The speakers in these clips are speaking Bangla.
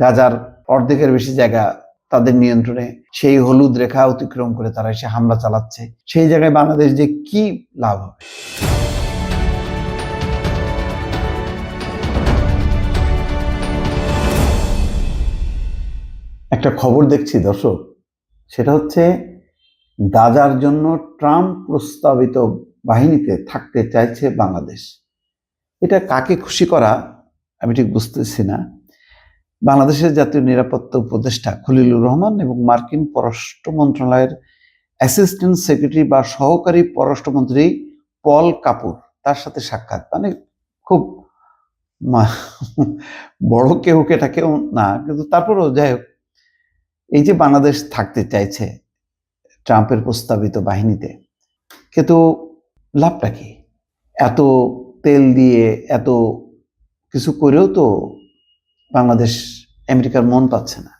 গাজার অর্ধেকের বেশি জায়গা তাদের নিয়ন্ত্রণে সেই হলুদ রেখা অতিক্রম করে তারা এসে হামলা চালাচ্ছে। সেই জায়গায় বাংলাদেশ যে কি লাভ হবে? একটা খবর দেখছি দর্শক, সেটা হচ্ছে গাজার জন্য ট্রাম্প প্রস্তাবিত বাহিনীতে থাকতে চাইছে বাংলাদেশ। এটা কাকে খুশি করা আমি ঠিক বুঝতেছি না। বাংলাদেশের জাতীয় নিরাপত্তা উপদেষ্টা খলিলুর রহমান এবং মার্কিন পররাষ্ট্র মন্ত্রণালয়ের অ্যাসিস্ট্যান্ট সেক্রেটারি বা সহকারী পররাষ্ট্রমন্ত্রী পল কাপুর তার সাথে সাক্ষাৎ। মানে খুব বড় কেউ কেটা কেউ না, কিন্তু তারপরেও যাই হোক, এই যে বাংলাদেশ থাকতে চাইছে ট্রাম্পের প্রস্তাবিত বাহিনীতে, কিন্তু লাভটা কি? এত তেল দিয়ে এত কিছু করেও তো বাংলাদেশ, আমেরিকার মন পাচ্ছে না।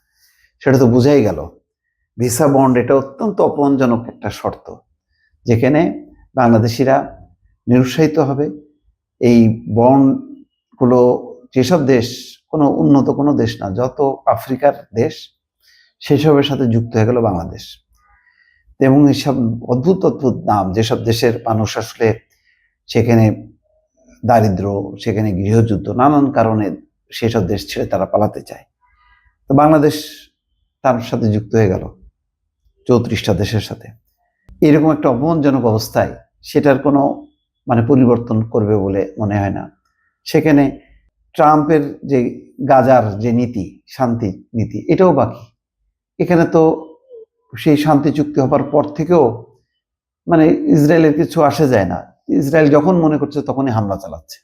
সেটা তো বোঝাই গেল। ভিসা বন্ড এটা অত্যন্ত অপমানজনক একটা শর্ত, যেখানে বাংলাদেশিরা নিরুৎসাহিত হবে। এই বন্ডগুলো যেসব দেশ, কোনো উন্নত কোনো দেশ না, যত আফ্রিকার দেশ, সেসবের সাথে যুক্ত হয়ে গেল বাংলাদেশ। এবং এইসব অদ্ভুত অদ্ভুত নাম, যেসব দেশের মানুষ আসলে সেখানে দারিদ্র, সেখানে গৃহযুদ্ধ, নানান কারণে সেসব দেশ ছেড়ে তারা পালাতে চায়। তো বাংলাদেশ তার সাথে যুক্ত হয়ে গেল চৌত্রিশটা দেশের সাথে। এরকম একটা অপমানজনক অবস্থায় সেটার কোনো মানে পরিবর্তন করবে বলে মনে হয় না। সেখানে ট্রাম্পের যে গাজার যে নীতি, শান্তি নীতি, এটাও বাকি। এখানে তো সেই শান্তি চুক্তি হবার পর থেকেও মানে ইসরায়েলের কিছু আসে যায় না। ইসরায়েল যখন মনে করছে তখনই হামলা চালাচ্ছে।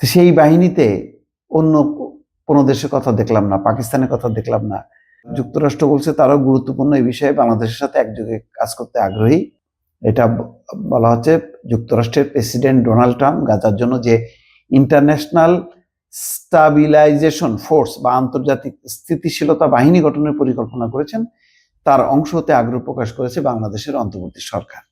তো সেই বাহিনীতে অন্য কোনো দেশের কথা দেখলাম না, পাকিস্তানের কথা দেখলাম না। যুক্তরাষ্ট্র বলছে তারাও গুরুত্বপূর্ণ এই বিষয়ে, বাংলাদেশের সাথে একযোগে কাজ করতে আগ্রহী। এটা বলা হচ্ছে যুক্তরাষ্ট্রের প্রেসিডেন্ট ডোনাল্ড ট্রাম্প গাজার জন্য যে ইন্টারন্যাশনাল স্টাবিলাইজেশন ফোর্স বা আন্তর্জাতিক স্থিতিশীলতা বাহিনী গঠনের পরিকল্পনা করেছেন, তার অংশ হতে আগ্রহ প্রকাশ করেছে বাংলাদেশের অন্তর্বর্তী সরকার।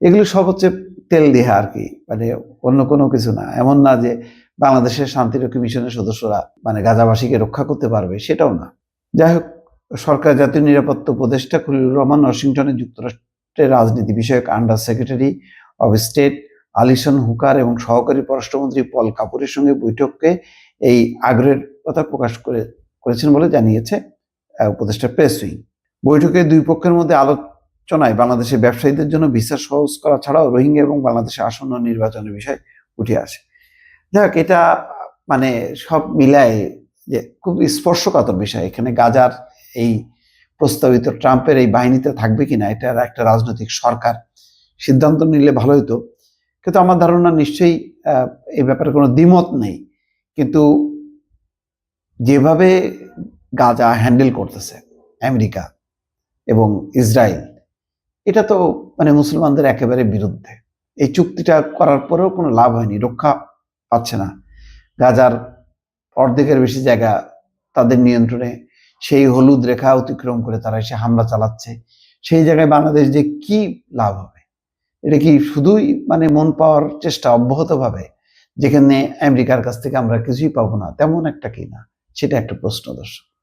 এগুলো সব হচ্ছে তেল দেহা আর কি মানে অন্য কোনো কিছু না। এমন না যে বাংলাদেশের শান্তিরক্ষী মিশনের সদস্যরা মানে গাজাবাসীকে রক্ষা করতে পারবে, সেটাও না। যাই হোক, সরকার জাতীয় নিরাপত্তা উপদেষ্টা খলিলুর রহমান ওয়াশিংটনে যুক্তরাষ্ট্রের রাজনীতি বিষয়ক under secretary of state Alison Hooker এবং সহকারী পররাষ্ট্রমন্ত্রী পল কাপুরের সঙ্গে বৈঠককে এই আগ্রহের কথা প্রকাশ করে, করেছেন বলে জানিয়েছে উপদেষ্টা প্রেস উইং। বৈঠকে দুই পক্ষের মধ্যে আলোচনায় বাংলাদেশের ব্যবসায়ীদের জন্য ভিসা সহজ করা ছাড়াও রোহিঙ্গা এবং বাংলাদেশে আসন্ন নির্বাচনের বিষয় উঠে আসে। যাক এটা মানে সব মিলায় যে খুব স্পর্শকাতর বিষয়। এখানে গাজার এই প্রস্তাবিত ট্রাম্পের এই বাহিনীতে থাকবে কিনা এটা একটা রাজনৈতিক সরকার সিদ্ধান্ত নিলে ভালো হতো কিন্তু আমার ধারণা নিশ্চয়ই এই ব্যাপারে কোনো দ্বিমত নেই। কিন্তু যেভাবে গাজা হ্যান্ডেল করতেছে, আমেরিকা এবং ইসরায়েল, এটা তো মানে মুসলমানদের একেবারে বিরুদ্ধে। এই চুক্তিটা করার পরেও কোনো লাভ হয়নি। রক্ষা পাচ্ছে না। গাজার অর্ধেকের বেশি জায়গা তাদের নিয়ন্ত্রণে, সেই হলুদ রেখা অতিক্রম করে তারা এসে হামলা চালাচ্ছে। সেই জায়গায় বাংলাদেশ যে কি লাভ হবে? এটা কি শুধুই মানে মন পাওয়ার চেষ্টা অব্যাহতভাবে, যেখানে আমেরিকার কাছ থেকে আমরা কিছুই পাবো না? তেমন একটা কি না? সেটা একটা প্রশ্ন, দর্শক।